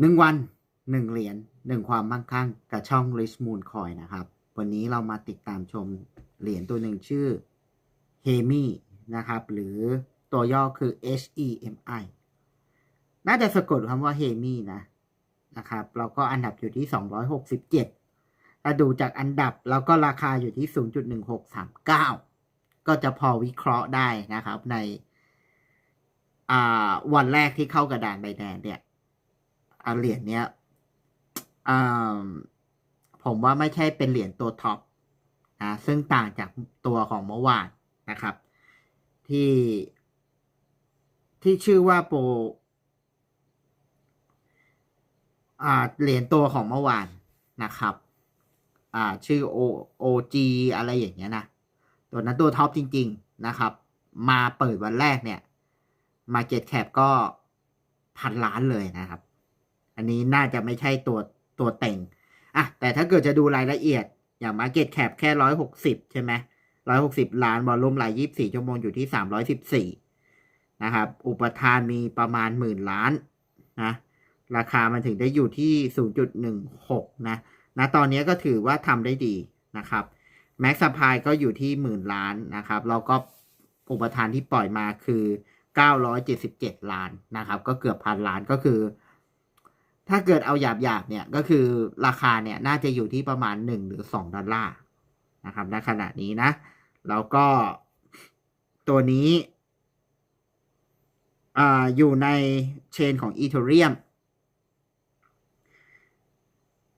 หนึ่งวันหนึ่งเหรียญหนึ่งความมั่งคั่งกับช่อง Rich Moon Coin นะครับ วันนี้เรามาติดตามชมเหรียญตัวหนึ่งชื่อ Hemi นะครับ หรือตัวย่อคือ H E M I น่าจะสะกดคำว่า Hemi นะนะครับเราก็อันดับอยู่ที่ 267ถ้าดูจากอันดับแล้วก็ราคาอยู่ที่ 0.1639 ก็จะพอวิเคราะห์ได้นะครับในวันแรกที่เข้ากระดานใบแดงเนี่ย อาเหรียญเนี้ยผมว่าไม่ใช่เป็นเหรียญตัวท็อปนะซึ่งต่างจากตัวของเมื่อวานนะครับ ที่ที่ชื่อว่าโปรเหรียญตัวของเมื่อวานนะครับ อ่าชื่อ O OG อะไรอย่างเงี้ยนะ ตัวนั้นตัวท็อปจริง ๆนะครับ มาเปิดวันแรกเนี่ย Market Cap ก็พันล้านเลยนะครับ อันนี้น่าจะไม่ใช่ตัวตัวเต็งอะแต่ถ้าเกิดจะดูรายละเอียดอย่าง Market Cap แค่ร้อยหกสิบใช่ไหมร้อยหกสิบล้านวอลลุ่มรายยี่สิบสี่ชั่วโมงอยู่ที่สามร้อยสิบสี่นะครับ อุปทานมีประมาณหมื่นล้านนะราคามันถึงได้อยู่ที่ศูนย์จุดหนึ่งหกนะนะตอนนี้ก็ถือว่าทำได้ดีนะครับแม็กซ์พายก็อยู่ที่หมื่นล้านนะครับแล้วก็อุปทานที่ปล่อยมาคือ 977 ล้านนะครับ ก็เกือบพันล้านก็คือ ถ้าเกิดเอาหยาบหยาบเนี่ยก็คือราคาเนี่ยน่าจะอยู่ที่ประมาณ 1 หรือ 2 ดอลลาร์นะครับณขณะนี้นะ แล้วก็ตัวนี้อ่าอยู่ในเชนของอีเทเรียม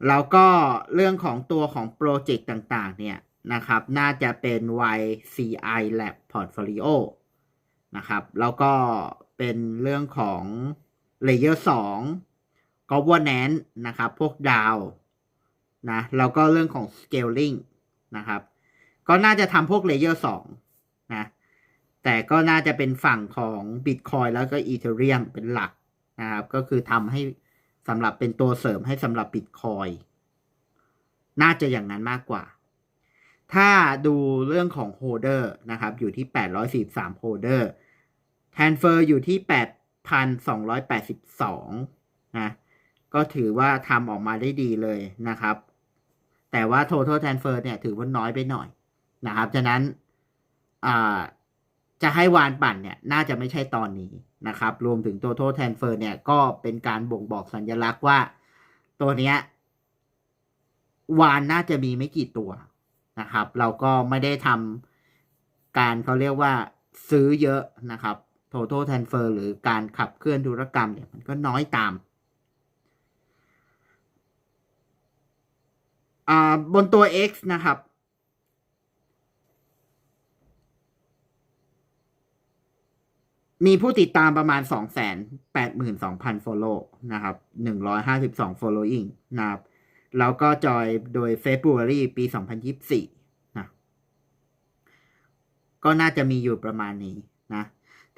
แล้วก็เรื่องของตัวของโปรเจกต์ต่างๆ เนี่ยนะครับ น่าจะเป็น YCI Lab Portfolio นะครับ แล้วก็เป็นเรื่องของ Layer 2 Governance นะครับ พวกดาวนะแล้วก็เรื่องของ Scaling นะครับ ก็น่าจะทำพวก Layer 2นะแต่ก็น่าจะเป็นฝั่งของ Bitcoin แล้วก็ Ethereum เป็นหลักนะครับ ก็คือทำให้สำหรับเป็นตัวเสริมให้สำหรับ Bitcoin น่าจะอย่างนั้นมากกว่า ถ้าดูเรื่องของโฮเดอร์นะครับ อยู่ที่ 843โฮเดอร์แทนเฟอร์อยู่ที่ 8,282นะ ก็ถือว่าทำออกมาได้ดีเลยนะครับ แต่ว่า total transfer เนี่ยถือว่าน้อยไปหน่อยนะครับ ฉะนั้นจะให้วานปั่นเนี่ยน่าจะไม่ใช่ตอนนี้นะครับ รวมถึง total transfer เนี่ยก็เป็นการบ่งบอกสัญลักษณ์ว่าตัวเนี้ยวานน่าจะมีไม่กี่ตัวนะครับ เราก็ไม่ได้ทำการเขาเรียกว่าซื้อเยอะนะครับ total transfer หรือการขับเคลื่อนธุรกรรมเนี่ยมันก็น้อยตาม อ่าบนตัว X นะครับ มีผู้ติดตามประมาณ 2 8 2 0 0 0 follow นะครับ 152 following นะครับ แล้วก็จอยโดย February ปี 2024 นะ ก็น่าจะมีอยู่ประมาณนี้นะ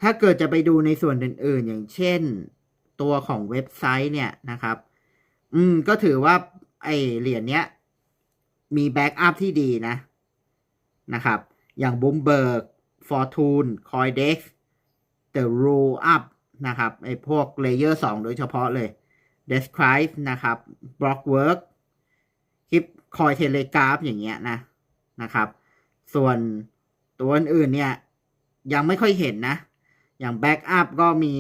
ถ้าเกิดจะไปดูในส่วนอื่น ๆ อย่างเช่นตัวของเว็บไซต์เนี่ยนะครับ อืม ก็ถือว่าไอเหรียญเนี้ย มีแบ็กอัพที่ดีนะนะครับ อย่าง Bloomberg Fortune Coindex The Roll Up นะครับไอพวก Layer 2โดยเฉพาะเลย Describe นะครับ Blockwork คลิป Coin Telegraph อย่างเงี้ยนะนะครับ ส่วนตัวอื่นเนี่ย ยังไม่ค่อยเห็นนะ อย่าง Backup ก็มี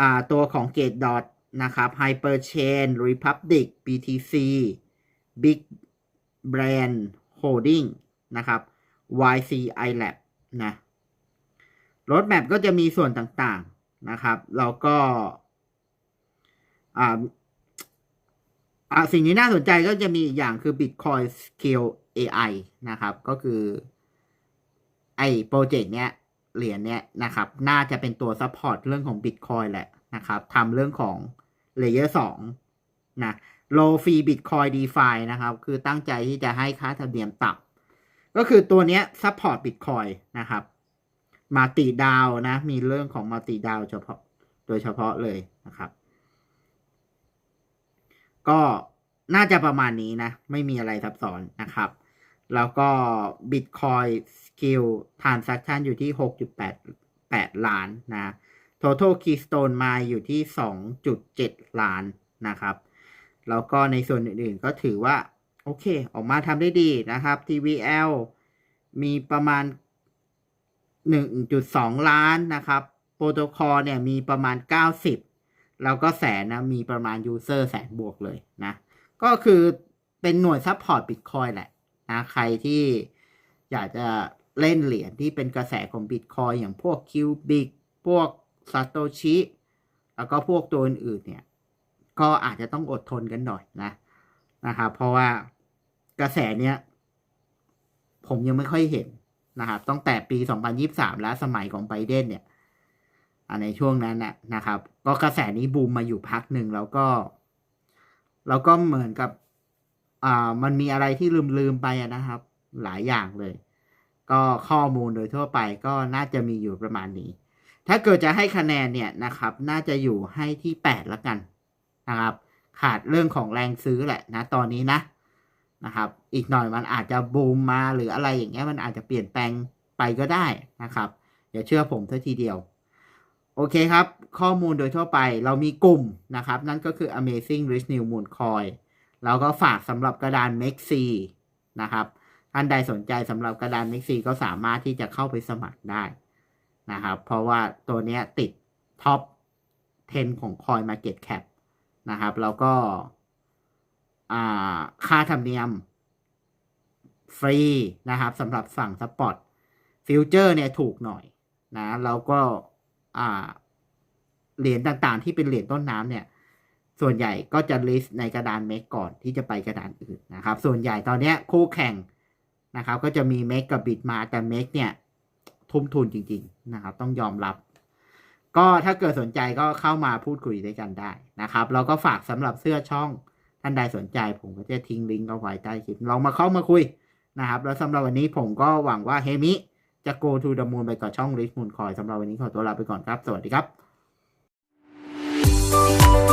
อ่าตัวของ Gate Dot นะครับ Hyperchain Republic BTC Big Brand Holding นะครับ YCI Lab นะรถแมพก็จะมีส่วนต่างๆนะครับ แล้วก็อ่าสิ่งที่น่าสนใจก็จะมีอีกอย่างคือ Bitcoin Scale AI นะครับ ก็คือ ไอ้โปรเจกต์เนี้ยเหรียญเนี้ยนะครับ น่าจะเป็นตัวซัพพอร์ตเรื่องของ Bitcoin แหละนะครับทำเรื่องของ Layer 2นะ Low Fee Bitcoin DeFi นะครับ คือตั้งใจที่จะให้ค่าธรรมเนียมต่ำก็คือตัวนี้ซัพพอร์ต Bitcoin นะครับมาติดาวนะ มีเรื่องของมาติดาวเฉพาะโดยเฉพาะเลยนะครับ ก็น่าจะประมาณนี้นะ ไม่มีอะไรซับซ้อนนะครับ แล้วก็ Bitcoin Skill Transaction อยู่ที่ 6.88 ล้านนะ total keystone มาอยู่ที่ 2.7 ล้านนะครับ แล้วก็ในส่วนอื่นๆ ก็ถือว่า โอเค ออกมาทำได้ดีนะครับ TVL มีประมาณ 1.2 ล้านนะครับ โปรโตคอลเนี่ยมีประมาณ 90 แล้วก็แสนนะ มีประมาณ user แสนบวกเลยนะ ก็คือเป็นหน่วยซัพพอร์ตบิตคอยแหละนะ ใครที่อยากจะเล่นเหรียญที่เป็นกระแสของบิตคอยอย่างพวก Cubic พวก Satoshi แล้วก็พวกตัวอื่นๆเนี่ย ก็อาจจะต้องอดทนกันหน่อยนะนะครับเพราะว่ากระแสเนี้ย ผมยังไม่ค่อยเห็นนะครับตั้งแต่ปี 2023 แล้วสมัยของไบเดนเนี่ยในช่วงนั้นนะนะครับ ก็กระแสนี้บูมมาอยู่พักหนึ่งแล้วก็ แล้วก็เหมือนกับอ่ามันมีอะไรที่ลืมลืมไปนะครับ หลายอย่างเลย ก็ข้อมูลโดยทั่วไปก็น่าจะมีอยู่ประมาณนี้ ถ้าเกิดจะให้คะแนนเนี่ยนะครับ น่าจะอยู่ให้ที่แปดละกัน นะครับ ขาดเรื่องของแรงซื้อแหละนะตอนนี้นะนะครับ อีกหน่อยมันอาจจะบูมมาหรืออะไรอย่างเงี้ยมันอาจจะเปลี่ยนแปลงไปก็ได้นะครับอย่าเชื่อผมเท่าทีเดียว โอเคครับ ข้อมูลโดยทั่วไปเรามีกลุ่มนะครับ นั่นก็คือ Amazing Rich New Moon Coin แล้วก็ฝากสำหรับกระดาน m e x c นะครับท่านใดสนใจสำหรับกระดาน m e x c ก็สามารถที่จะเข้าไปสมัครได้นะครับ เพราะว่าตัวเนี้ยติดท็อป 10 ของ Coin Market Cap นะครับแล้วก็ค่าธรรมเนียมฟรีนะครับสำหรับฝั่งสปอตฟิวเจอร์เนี่ยถูกหน่อยนะแล้วก็เหรียญต่างๆ ที่เป็นเหรียญต้นน้ำเนี่ย ส่วนใหญ่ก็จะลิสต์ในกระดานเมกก่อนที่จะไปกระดานอื่นนะครับ ส่วนใหญ่ตอนนี้คู่แข่งนะครับ ก็จะมีเมกกับบิตมาแต่เมกเนี่ยทุ่มทุนจริง ๆ นะครับ ต้องยอมรับ ก็ถ้าเกิดสนใจก็เข้ามาพูดคุยด้วยกันได้นะครับ เราก็ฝากสำหรับเสื้อช่องท่านใดสนใจ ผมก็จะทิ้งลิงก์เอาไว้ใต้คลิปลองมาเข้ามาคุยนะครับ แล้วสำหรับวันนี้ผมก็หวังว่าเฮมิจะ go to the moon ไปกับช่อง Rich Moon Coin สำหรับวันนี้ขอตัวลาไปก่อนครับ สวัสดีครับ